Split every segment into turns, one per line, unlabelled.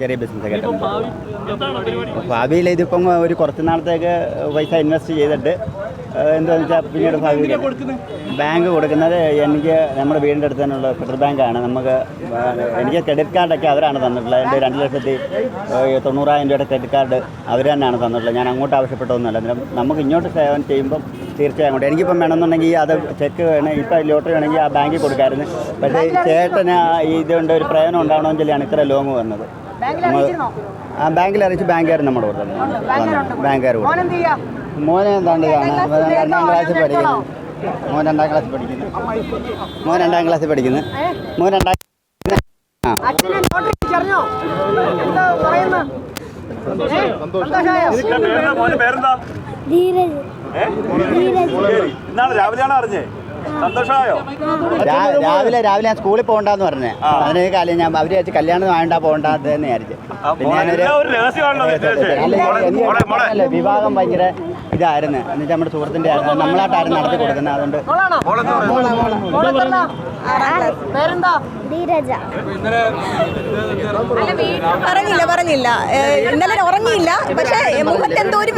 ചെറിയ ബിസിനസ് ഭാവിയിൽ ഇതിപ്പം ഒരു കുറച്ച് നാളത്തേക്ക് പൈസ ഇൻവെസ്റ്റ് ചെയ്തിട്ട് എന്താണെന്ന് വെച്ചാൽ പിന്നീട് ഭാവിയിൽ ബാങ്ക് കൊടുക്കുന്നത് എനിക്ക് നമ്മുടെ വീടിന്റെ അടുത്ത് തന്നെയുള്ള ഫെഡറൽ ബാങ്കാണ് നമുക്ക് എനിക്ക് ക്രെഡിറ്റ് കാർഡൊക്കെ അവരാണ് തന്നിട്ടുള്ളത്. എന്റെ രണ്ട് ലക്ഷത്തി തൊണ്ണൂറായിരം രൂപയുടെ ക്രെഡിറ്റ് കാർഡ് അവർ തന്നെയാണ് തന്നിട്ടുള്ളത്. ഞാൻ അങ്ങോട്ട് ആവശ്യപ്പെട്ടതൊന്നുമല്ല. അന്നേരം നമുക്ക് ഇങ്ങോട്ട് സേവനം ചെയ്യുമ്പം തീർച്ചയായും അങ്ങോട്ട്. എനിക്കിപ്പം വേണമെന്നുണ്ടെങ്കിൽ അത് ചെക്ക് വേണം ഇപ്പം ലോട്ടറി വേണമെങ്കിൽ ആ ബാങ്കിൽ കൊടുക്കാമായിരുന്നു. പക്ഷേ ചേട്ടന് ഇതുകൊണ്ട് ഒരു പ്രയോജനം ഉണ്ടാകണമെന്ന് ചൊല്ലിയാണ് ഇത്ര ലോങ് വന്നത് ആ ബാങ്കിൽ അറിയിച്ച് ബാങ്കുകാർ നമ്മുടെ കൂടെ ബാങ്കുകാർ മോനെ എന്താണ്ട് രണ്ടാം ക്ലാസ് പഠിക്കുന്നു. മോൻ രണ്ടാം ക്ലാസ് പഠിക്കുന്നു. മോൻ രണ്ടാം ക്ലാസ് പഠിക്കുന്നു. മോൻ രണ്ടാം.
ഇന്നാണ് രാവിലെയാണോ അറിഞ്ഞേ? സന്തോഷമായോ?
രാവിലെ രാവിലെ ഞാൻ സ്കൂളിൽ പോകണ്ടെന്ന് പറഞ്ഞേ. അതിന് കാലം ഞാൻ അവർ വെച്ച് കല്യാണം വേണ്ട പോകണ്ടെന്ന് വിചാരിച്ചു. പിന്നെ ഞാനൊരു. വിവാഹം ഭയങ്കര ഇതായിരുന്നു. എന്നുവെച്ചാൽ നമ്മുടെ സുഹൃത്തിന്റെ ആയിരുന്നു. നമ്മളായിട്ടായിരുന്നു നടത്തി കൊടുക്കുന്നത്. അതുകൊണ്ട്
പറഞ്ഞില്ല പറഞ്ഞില്ല. ഇന്നലെ ഉറങ്ങിയില്ല. പക്ഷേ മുഖത്ത് എന്തോ ഒരു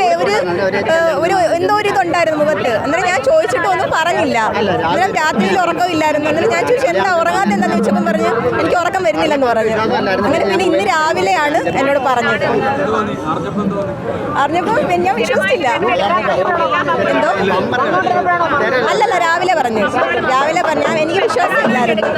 ഒരു എന്തോ ഒരു ഇതുണ്ടായിരുന്നു മുഖത്ത്. അന്നേരം ഞാൻ ചോദിച്ചിട്ട് ഒന്നും പറഞ്ഞില്ല. അന്നേരം രാത്രിയിൽ ഉറക്കമില്ലായിരുന്നു അന്നേരം ഞാൻ ചോദിച്ചു എന്താ ഉറങ്ങാത്ത എന്താന്ന്? ചോദിച്ചപ്പം പറഞ്ഞു എനിക്ക് ഉറക്കം വരുന്നില്ലെന്ന് പറഞ്ഞു. അങ്ങനെ പിന്നെ ഇന്ന് രാവിലെയാണ് എന്നോട് പറഞ്ഞത്. അറിഞ്ഞപ്പോൾ ഞാൻ വിശ്വസിച്ചില്ല. എന്തോ? അല്ലല്ല രാവിലെ പറഞ്ഞു. രാവിലെ പറഞ്ഞാൽ എനിക്ക് വിശ്വാസമില്ലായിരുന്നു.